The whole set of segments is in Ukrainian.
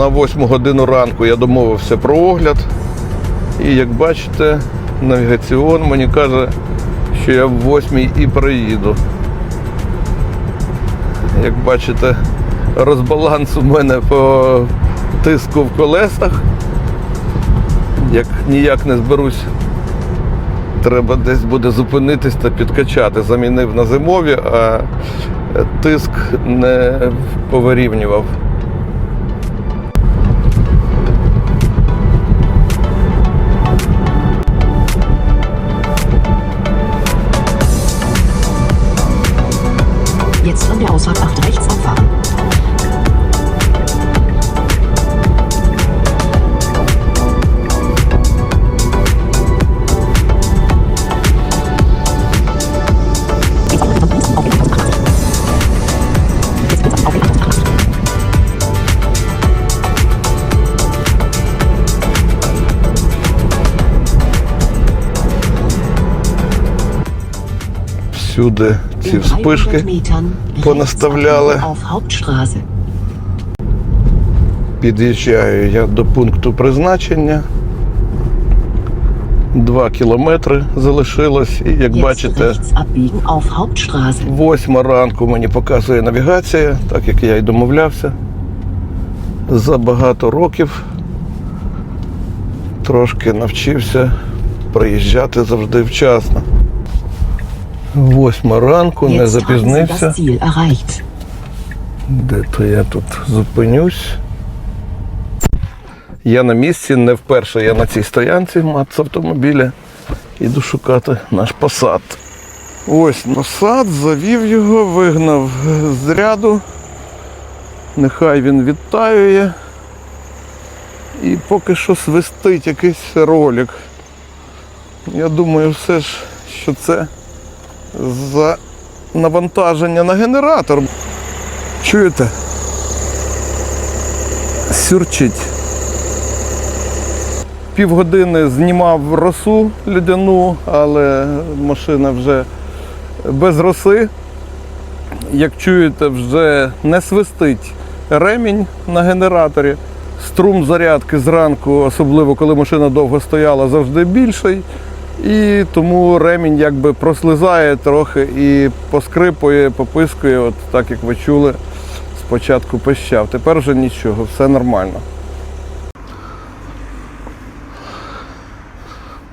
На 8 годину ранку я домовився про огляд. І як бачите, навігаціон мені каже, що я в 8 і приїду. Як бачите, розбаланс у мене по тиску в колесах. Як ніяк не зберусь, треба десь буде зупинитись та підкачати. Замінив на зимові, а тиск не повирівнював. Jetzt von der Ausfahrt 8 rechts abfahren. Всюди ці вспишки. Понаставляли. Під'їжджаю я до пункту призначення. Два кілометри залишилось. І як бачите, восьма ранку мені показує навігація, так як я й домовлявся. За багато років трошки навчився приїжджати завжди вчасно. Восьма ранку, не запізнився. Де то я тут зупинюсь? Я на місці, не вперше я на цій стоянці мац автомобіля. Іду шукати наш посад. Ось насад, завів його, вигнав з ряду. Нехай він відтаює. І поки що свистить якийсь ролик. Я думаю, все ж, що це за навантаження на генератор. Чуєте? Сюрчить. Півгодини знімав росу льодяну, але машина вже без роси. Як чуєте, вже не свистить ремінь на генераторі. Струм зарядки зранку, особливо коли машина довго стояла, завжди більший. І тому ремінь якби прослизає трохи і поскрипує, попискує, от так як ви чули, спочатку пищав. Тепер вже нічого, все нормально.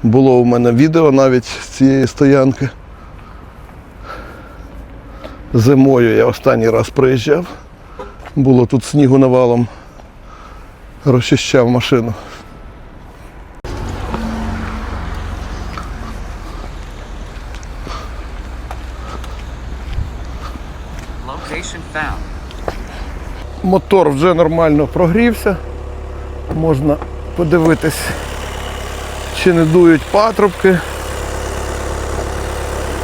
Було у мене відео навіть з цієї стоянки. Зимою я останній раз приїжджав. Було тут снігу навалом. Розчищав машину. Мотор вже нормально прогрівся. Можна подивитись, чи не дують патрубки.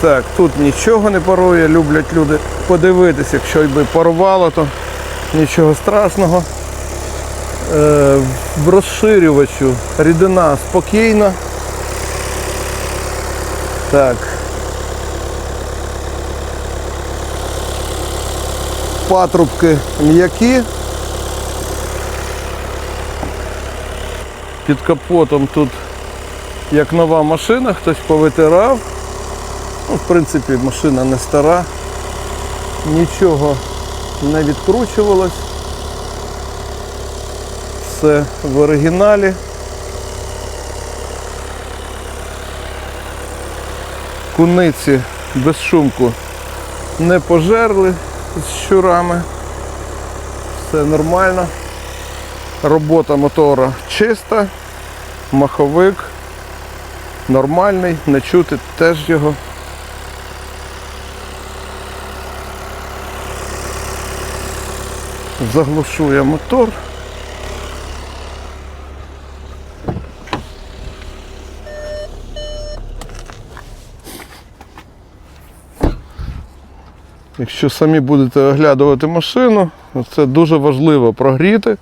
Так, тут нічого не парує, люблять люди подивитись, якщо й би парувало, то нічого страшного. Е, в розширювачу рідина спокійна. Так. Патрубки м'які. Під капотом тут як нова машина, хтось повитирав. Ну, в принципі, машина не стара, нічого не відкручувалось. Все в оригіналі. Куниці без шумку не пожерли з щурами. Все нормально. Робота мотора чиста, маховик нормальний, не чути теж його. Заглушує мотор. Якщо самі будете оглядувати машину, це дуже важливо прогріти,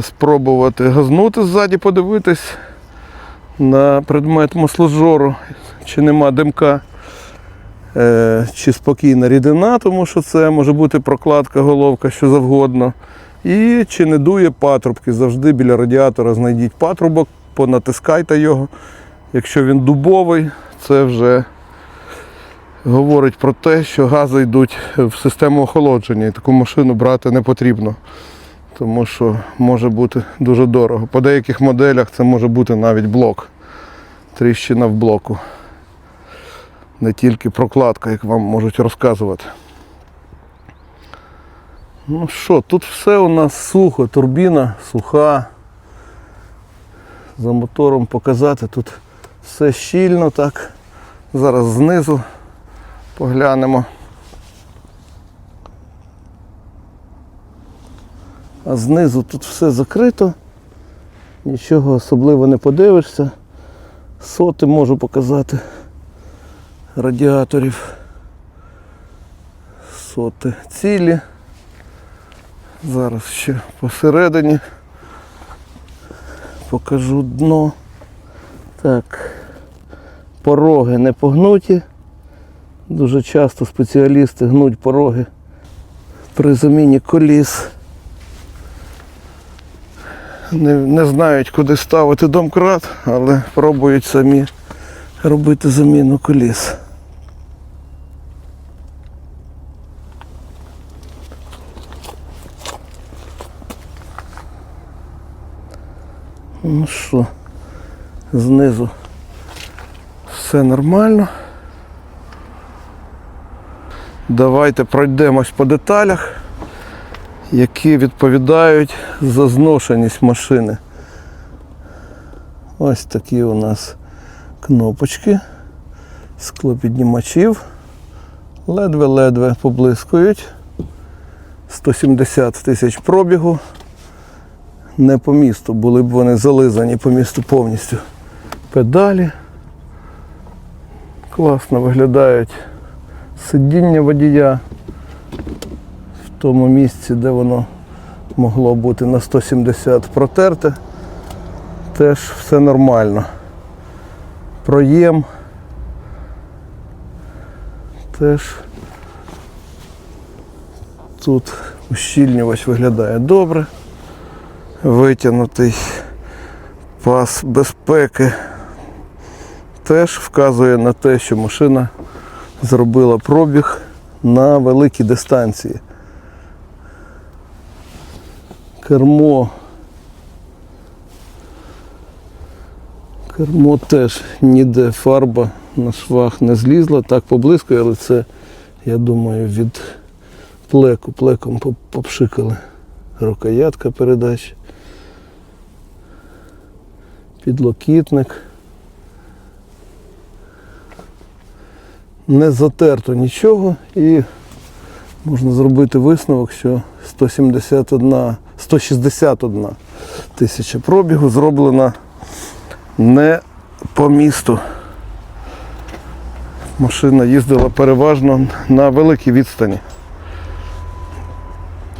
спробувати газнути ззаді, подивитись на предмет масложору, чи нема димка, е, чи спокійна рідина, тому що це може бути прокладка, головка, що завгодно. І чи не дує патрубки. Завжди біля радіатора знайдіть патрубок, понатискайте його. Якщо він дубовий, це вже говорить про те, що гази йдуть в систему охолодження, і таку машину брати не потрібно, тому що може бути дуже дорого. По деяких моделях це може бути навіть блок, тріщина в блоку. Не тільки прокладка, як вам можуть розказувати. Ну що, тут все у нас сухо, турбіна суха. За мотором показати тут все щільно так. Зараз знизу поглянемо. А знизу тут все закрито, нічого особливо не подивишся. Соти можу показати радіаторів. Соти цілі. Зараз ще посередині покажу дно. Так, пороги не погнуті. Дуже часто спеціалісти гнуть пороги при заміні коліс. Не, не знають, куди ставити домкрат, але пробують самі робити заміну коліс. Ну що, знизу все нормально. Давайте пройдемось по деталях, які відповідають за зношеність машини. Ось такі у нас кнопочки, склопіднімачів. Ледве-ледве поблискують. 170 тисяч пробігу. Не по місту, були б вони зализані по місту повністю. Педалі. Класно виглядають сидіння водія в тому місці, де воно могло бути на 170 протерте. Теж все нормально. Проєм теж тут ущільнювач виглядає добре. Витягнутий пас безпеки теж вказує на те, що машина зробила пробіг на великій дистанції. Кермо. Кермо теж ніде фарба на швах не злізла, так поблискує, але це, я думаю, від плеку, плеком попшикали. Рукоятка передач. Підлокітник. Не затерто нічого і можна зробити висновок, що 171, 161 тисяча пробігу зроблена не по місту. Машина їздила переважно на великій відстані.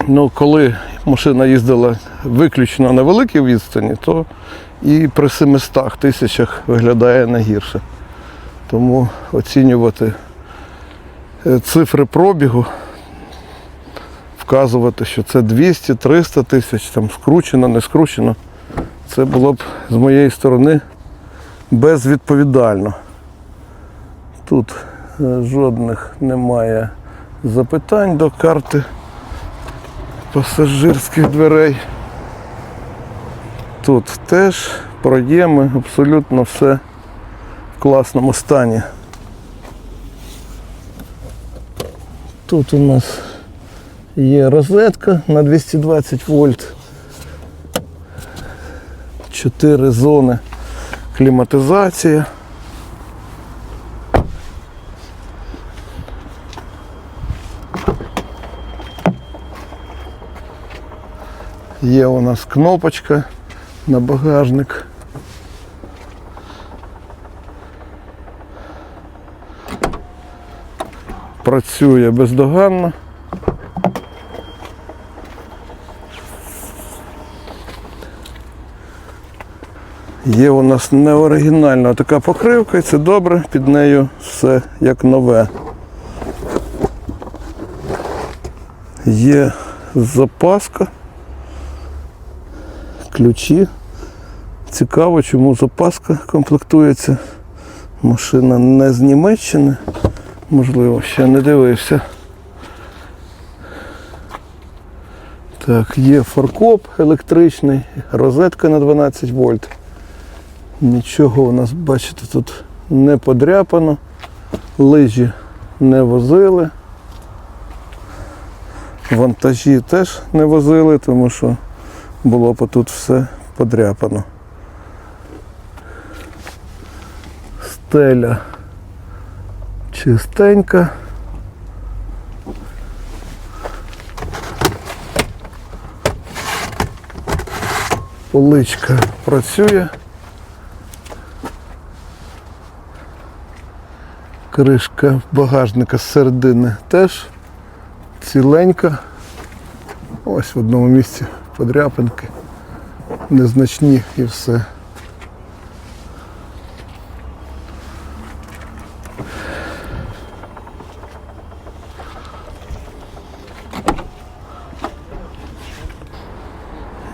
Ну, коли машина їздила виключно на великій відстані, то і при 700 тисячах виглядає не гірше. Тому оцінювати е, цифри пробігу, вказувати, що це 200-300 тисяч, там скручено, не скручено, це було б з моєї сторони безвідповідально. Тут е, жодних немає запитань до карти пасажирських дверей. Тут теж проєми, абсолютно все класному стані. Тут у нас є розетка на 220 вольт. Чотири зони кліматизація. Є у нас кнопочка на багажник. Працює бездоганно. Є у нас неоригінальна така покривка, і це добре, під нею все як нове. Є запаска ключі. Цікаво, чому запаска комплектується. Машина не з Німеччини. Можливо, ще не дивився. Так, є фаркоп електричний, розетка на 12 вольт. Нічого у нас, бачите, тут не подряпано. Лижі не возили. Вантажі теж не возили, тому що було б тут все подряпано. Стеля чистенька. Поличка працює. Кришка багажника з середини теж ціленька. Ось в одному місці подряпинки. Незначні і все.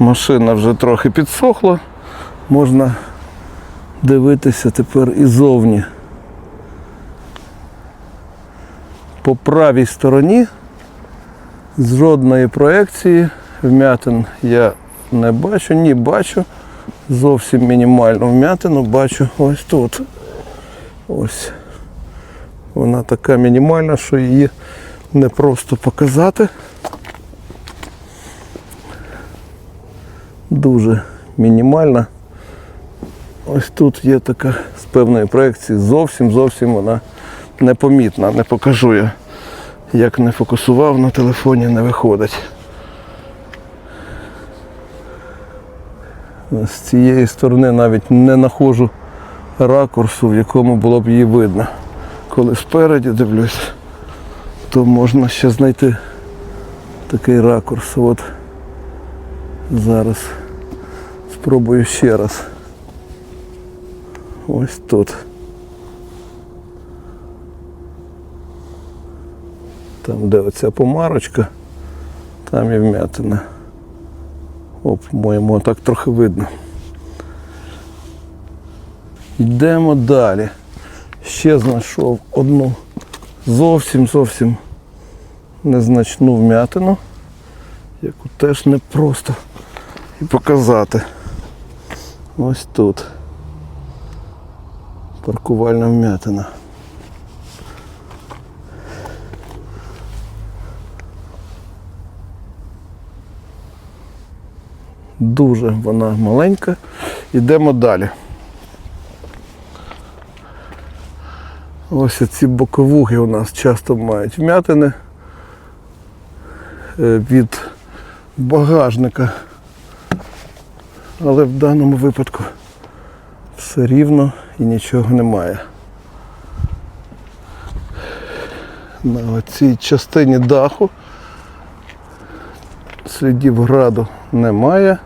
Машина вже трохи підсохла. Можна дивитися тепер і зовні. По правій стороні з жодної проекції вмятин я не бачу, ні бачу. Зовсім мінімальну вмятину бачу ось тут. Ось. Вона така мінімальна, що її не просто показати. Дуже мінімальна. Ось тут є така з певної проекції. Зовсім зовсім вона непомітна. Не покажу я. Як не фокусував на телефоні, не виходить. З цієї сторони навіть не знаходжу ракурсу, в якому було б її видно. Коли спереді дивлюсь, то можна ще знайти такий ракурс. От зараз спробую ще раз. Ось тут. Там, де оця помарочка, там і вмятина. О, по-моєму, так трохи видно. Йдемо далі. Ще знайшов одну зовсім зовсім незначну вмятину, яку теж не просто і показати. Ось тут. Паркувальна вмятина. Дуже вона маленька. Йдемо далі. Ось ці боковуги у нас часто мають вмятини е, від багажника. Але в даному випадку все рівно і нічого немає. На цій частині даху слідів граду немає.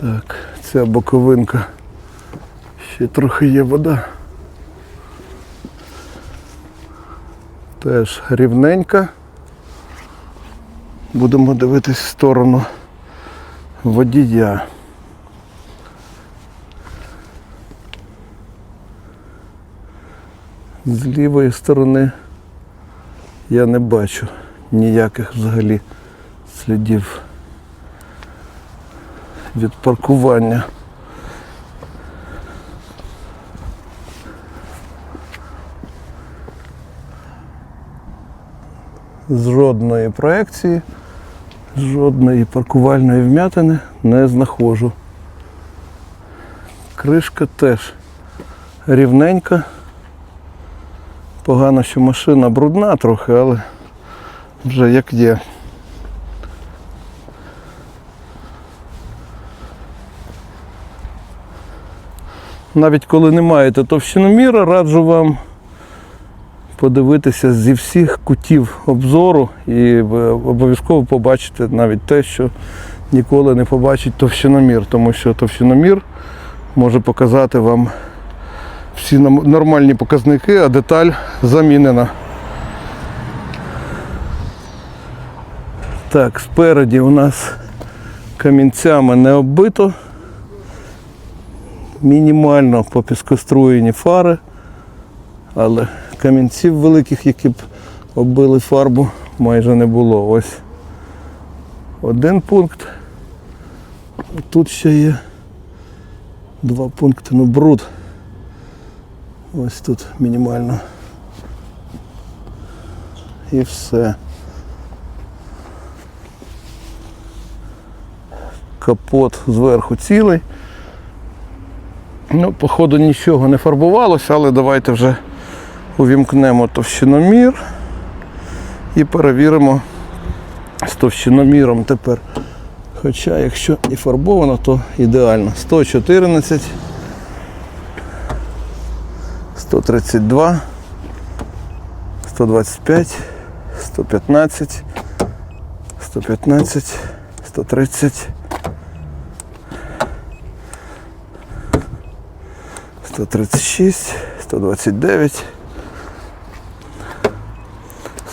Так, ця боковинка. Ще трохи є вода. Теж рівненька. Будемо дивитись в сторону водія. З лівої сторони я не бачу ніяких взагалі слідів від паркування. З жодної проекції, жодної паркувальної вмятини не знаходжу. Кришка теж рівненька. Погано, що машина брудна трохи, але вже як є. Навіть коли не маєте товщиноміра, раджу вам подивитися зі всіх кутів обзору і обов'язково побачите навіть те, що ніколи не побачить товщиномір, тому що товщиномір може показати вам всі нормальні показники, а деталь замінена. Так, спереді у нас камінцями не оббито. Мінімально попіскоструєні фари, але камінців великих, які б оббили фарбу, майже не було. Ось один пункт. Тут ще є два пункти, ну бруд. Ось тут мінімально. І все. Капот зверху цілий. Ну, походу нічого не фарбувалося, але давайте вже увімкнемо товщиномір і перевіримо з товщиноміром тепер. Хоча якщо і фарбовано, то ідеально. 114, 132, 125, 115, 115, 130. 136, 129,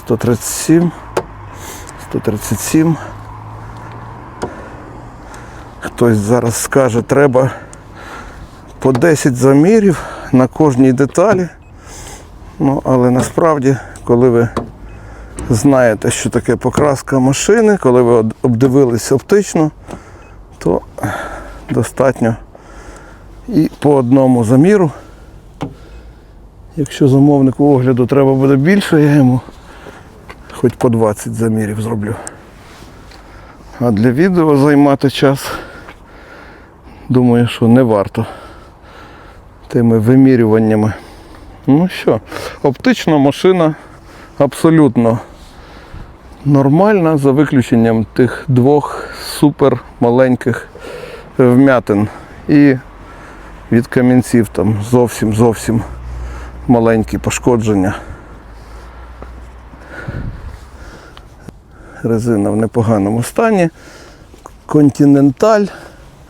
137, 137. Хтось зараз скаже, треба по 10 замірів на кожній деталі. Ну, але насправді, коли ви знаєте, що таке покраска машини, коли ви обдивились оптично, то достатньо і по одному заміру. Якщо замовнику огляду треба буде більше, я йому хоч по 20 замірів зроблю. А для відео займати час, думаю, що не варто тими вимірюваннями. Ну що, оптична машина абсолютно нормальна, за виключенням тих двох супер маленьких вмятин. І від камінців там зовсім зовсім маленькі пошкодження. Резина в непоганому стані. Континенталь.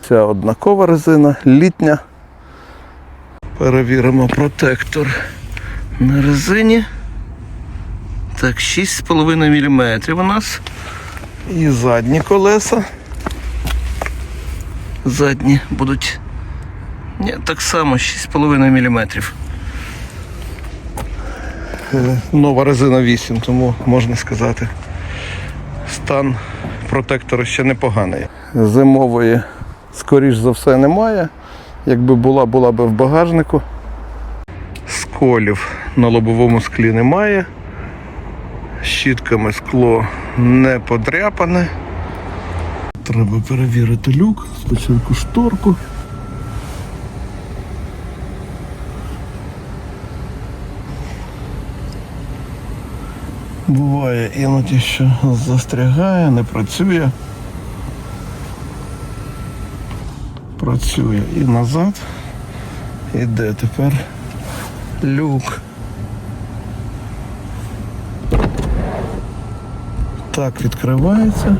Ця однакова резина, літня. Перевіримо протектор на резині. Так, 6,5 мм у нас. І задні колеса. Задні будуть ні, так само 6,5 мм. Е, Нова резина 8, тому можна сказати, стан протектора ще непоганий. Зимової, скоріш за все, немає. Якби була, була би в багажнику. Сколів на лобовому склі немає. Щітками скло не подряпане. Треба перевірити люк, спочатку шторку. Буває іноді, що застрягає, не працює. Працює і назад. Іде тепер люк. Так відкривається.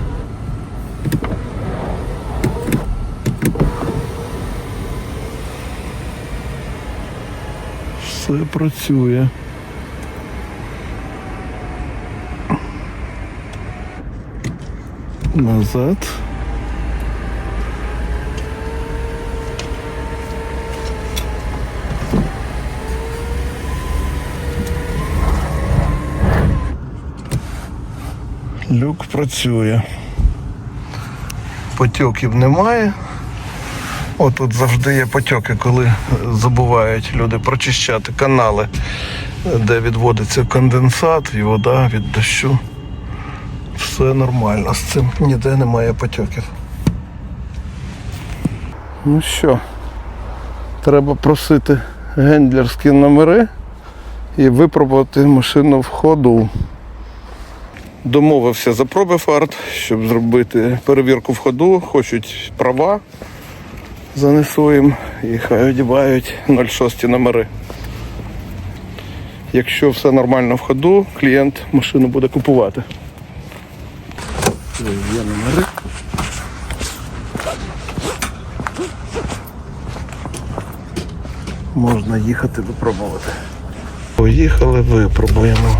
Все працює. Назад. Люк працює. Потьоків немає. О, тут завжди є потьоки, коли забувають люди прочищати канали, де відводиться конденсат і вода від дощу. Все нормально з цим, ніде немає потьоків. Ну що, треба просити гендлерські номери і випробувати машину в ходу. Домовився за пробифарт, щоб зробити перевірку в ходу. Хочуть права, занесу їм і хай одівають 06 номери. Якщо все нормально в ходу, клієнт машину буде купувати. Є номери. Можна їхати випробувати. Поїхали, випробуємо.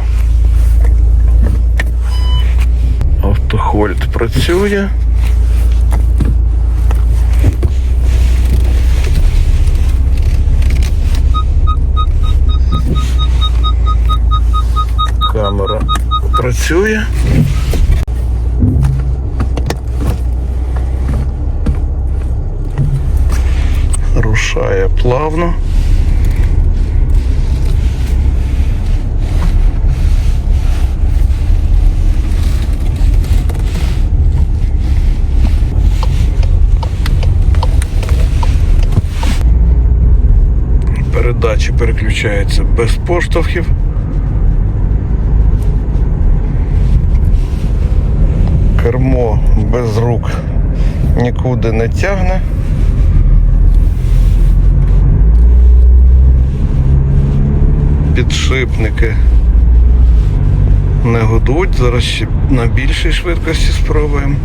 Автоход. вольт працює. Камера працює. Плавно. Передачі переключаються без поштовхів. Кермо без рук нікуди не тягне. Підшипники не гудуть, зараз ще на більшій швидкості спробуємо.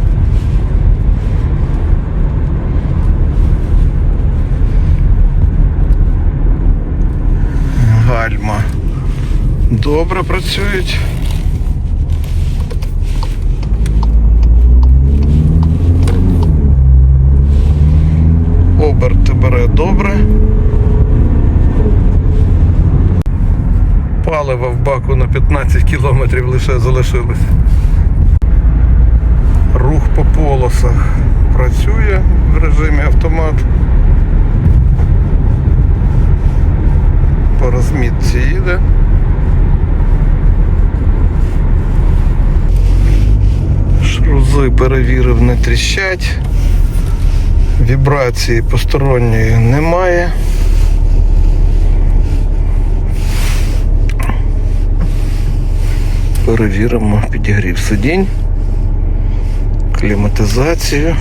Гальма добре працюють. Оберти бере добре. Паливо в баку на 15 кілометрів лише залишилось. Рух по полосах працює в режимі автомат. По розмітці їде. Шрузи перевірив, не тріщать. Вібрації посторонньої немає. Перевіримо підігрів сидінь, кліматизацію.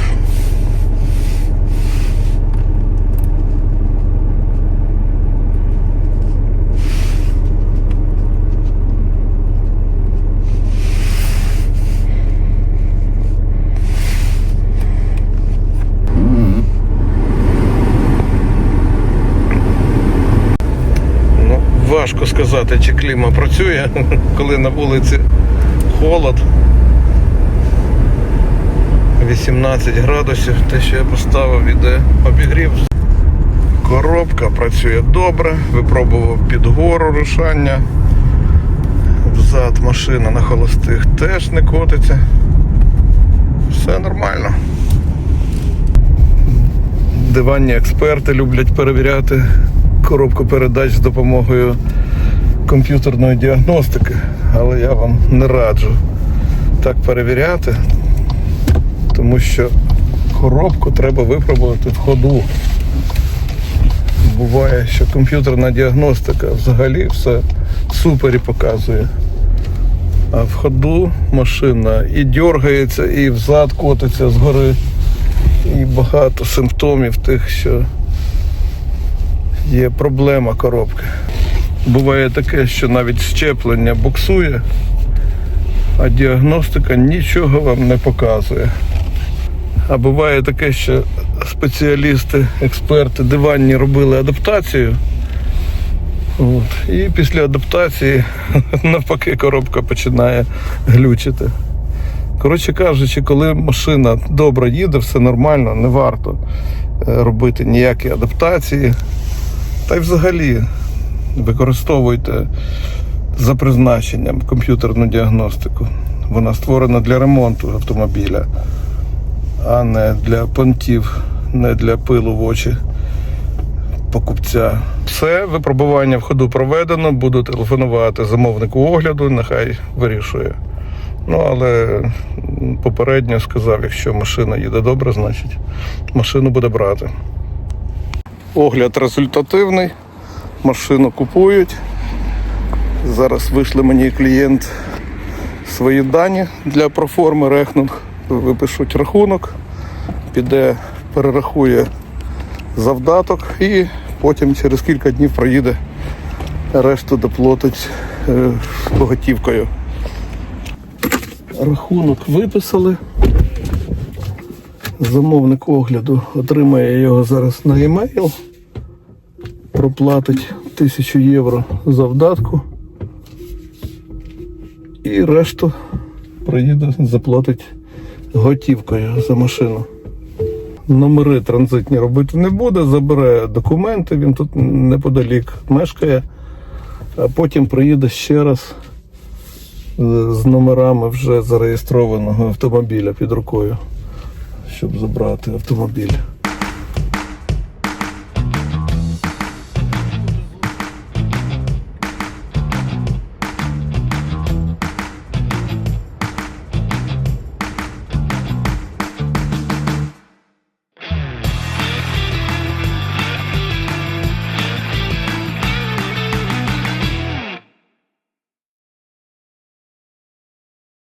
Ну, важко сказати, чи кліма працює, коли на вулиці холод. 18 градусів, те, що я поставив, іде обігрів. Коробка працює добре, випробував під гору рушання. Взад машина на холостих теж не котиться. Все нормально. Диванні експерти люблять перевіряти коробку передач з допомогою комп'ютерної діагностики, але я вам не раджу так перевіряти, тому що коробку треба випробувати в ходу. Буває, що комп'ютерна діагностика взагалі все супер і показує. А в ходу машина і дергається, і взад котиться згори, і багато симптомів тих, що є проблема коробки. Буває таке, що навіть щеплення буксує, а діагностика нічого вам не показує. А буває таке, що спеціалісти, експерти диванні робили адаптацію. От. І після адаптації навпаки коробка починає глючити. Коротше кажучи, коли машина добре їде, все нормально, не варто е, робити ніякі адаптації. Та й взагалі використовуйте за призначенням комп'ютерну діагностику. Вона створена для ремонту автомобіля, а не для понтів, не для пилу в очі покупця. Все, випробування в ходу проведено, буду телефонувати замовнику огляду, нехай вирішує. Ну, але попередньо сказав, якщо машина їде добре, значить машину буде брати. Огляд результативний. Машину купують. Зараз вийшли мені клієнт свої дані для проформи рехнунг. Випишуть рахунок, піде, перерахує завдаток і потім через кілька днів проїде, решту доплатить е, готівкою. Рахунок виписали. Замовник огляду отримає його зараз на e-mail. Проплатить 1000 євро завдатку. І решту приїде, заплатить готівкою за машину. Номери транзитні робити не буде, забере документи, він тут неподалік мешкає, а потім приїде ще раз е, з номерами вже зареєстрованого автомобіля під рукою, щоб забрати автомобіль.